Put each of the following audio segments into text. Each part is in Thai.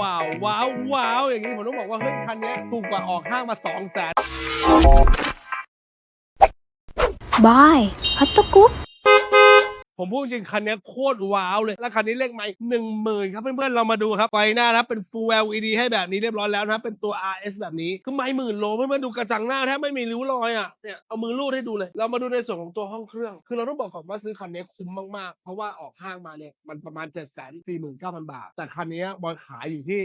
ว้าวว้าวว้าวอย่างนี้ผมต้องบอกว่าเฮ้ยคันนี้ถูกกว่าออกห้างมา2 0 0แสนบายฮัตตกุ๊ป ผมพูดจริงคันนี้โคตรว้าวเลย แล้วคันนี้เลขไม้หนึ่งหมื่นครับเพื่อนๆ เรามาดูครับ ไฟหน้านะครับเป็น Full LED ให้แบบนี้เรียบร้อยแล้วนะครับ เป็นตัว RS แบบนี้ คือไม้หมื่นโลเพื่อนๆ ดูกระจังหน้าแทบไม่มีริ้วรอยอะ เนี่ย เอามือลูดให้ดูเลย เรามาดูในส่วนของตัวห้องเครื่อง คือเราต้องบอกก่อนว่าซื้อคันนี้คุ้มมากๆ เพราะว่าออกห้างมาเนี่ยมันประมาณ 7 4 9 0 0 0 บาท แต่คันนี้บอลขายอยู่ที่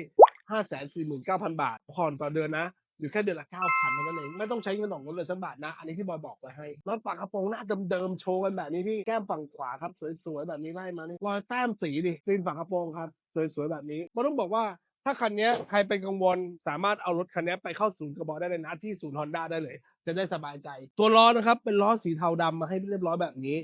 5 4 9 0 0 0 บาทผ่อนต่อเดือนนะ อยู่แค่เดือนละเก้าพันเท่านั้นเองไม่ต้องใช้เงินอองรถเลยสักบาทนะ อันนี้ที่บอยบอกไว้ให้รถฝากระโปรงหน้าเดิมๆโชว์กันแบบนี้พี่แก้มฝั่งขวาครับสวยๆแบบนี้ไล่มานี่รอยแต้มสีดิซีนฝากระโปรงครับสวยๆแบบนี้บอยต้องบอกว่าถ้าคันนี้ใครเป็นกังวลสามารถเอารถคันนี้ไปเข้าศูนย์กระบอกได้เลยนะที่ศูนย์ฮอนด้าได้เลย จะได้สบายใจ ตัวล้อนะครับเป็นล้อสีเทาดำมาให้เรียบร้อยแบบนี้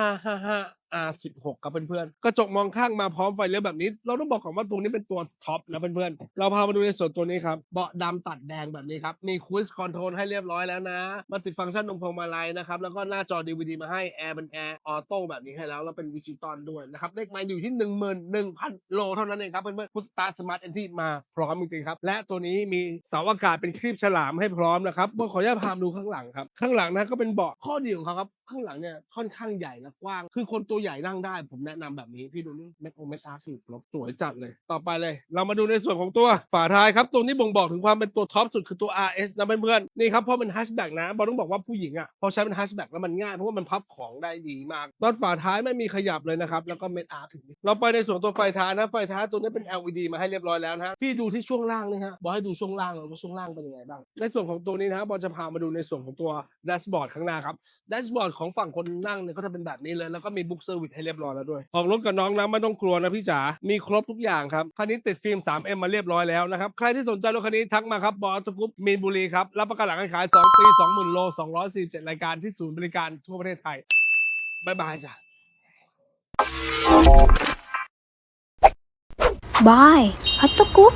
18555 R16 ครับเพื่อนๆกระจกมองข้างมาพร้อมไฟเลี้ยวแบบนี้ เราต้องบอกก่อนว่าตัวนี้เป็นตัวท็อปนะเพื่อนๆเราพามาดูในส่วนตัวนี้ครับเบาะดำตัดแดงแบบนี้ครับมีคุ i สคอนโทรลให้เรียบร้อยแล้วนะมาติดฟังก์ชันตรงพวงมาลัยนะครับแล้วก็หน้าจอ DVD มาให้แอร์เป็นแอร์ออโต้แบบนี้ให้แล้วแล้วเป็นดิจิตอลด้วยนะครับเลขไมล์อยู่ที่ 11,000 โลเท่านั้นเองครับเพื่อนๆพุทสตาร์สมาร์ทเอนที่มาพร้อมจริงๆครับและตัวนี้มีเสาอากาศเป็นครีบฉลามให้พร้อมนะครับขออนุญาตพามาดูข้างหลังครับ ข้างหลังนะก็เป็นเบาะข้อดีของเขาครับ ข้างหลังเนี่ยค่อนข้างใหญ่และกว้าง คือคนตัวใหญ่นั่งได้ ผมแนะนำแบบนี้พี่ดูนี่แม็กโอเมตาร์คือลบสวยจัดเลย ต่อไปเลย เรามาดูในส่วนของตัวฝาท้ายครับ ตัวนี้บ่งบอกถึงความเป็นตัวท็อปสุดคือตัว RS นะเพื่อนๆนี่ครับเพราะเป็นฮัชแบ็กนะบอลต้องบอกว่าผู้หญิงอะพอใช้เป็นแฮชแบ็กแล้วมันง่ายเพราะว่ามันพับของได้ดีมากน็อตฝาท้ายไม่มีขยับเลยนะครับแล้วก็เม็ดอาร์ถึงนี่เราไปในส่วนตัวไฟท้ายนะไฟท้ายตัวนี้เป็น LED มาให้เรียบร้อยแล้วนะฮะพี่ดูที่ช่วงล่างนี่ฮะบอลให้ดูช่วงล่างเลยว่าช่วงล่างเป็นยังไงบ้างในส่วนของตัวนี้นะฮะบอลจะพามาดูในส่วนของตัวแดชบอร์ดข้างหน้าครับแดชบอร์ดของฝั่งคนนั่งเนี่ยก็จะเป็นแบบนี้เลย แล้วก็มีบุ๊กเซอร์วิสให้เรียบร้อยแล้วด้วย ออกรถกับน้องนะไม่ต้องกลัวนะพี่จ๋า มีครบทุกอย่างครับ คันนี้ติดฟิล์ม 3M มาเรียบร้อยแล้วนะครับ ใครที่สนใจรถคันนี้ทักมาครับ บอสตกุ๊ปมีนบุรีครับ รับประกันหลังการขาย 2 ปี 20,000 โล 247 รายการที่ศูนย์บริการทั่วประเทศไทยบ๊ายบายจ้ะบายฮัตโตกุป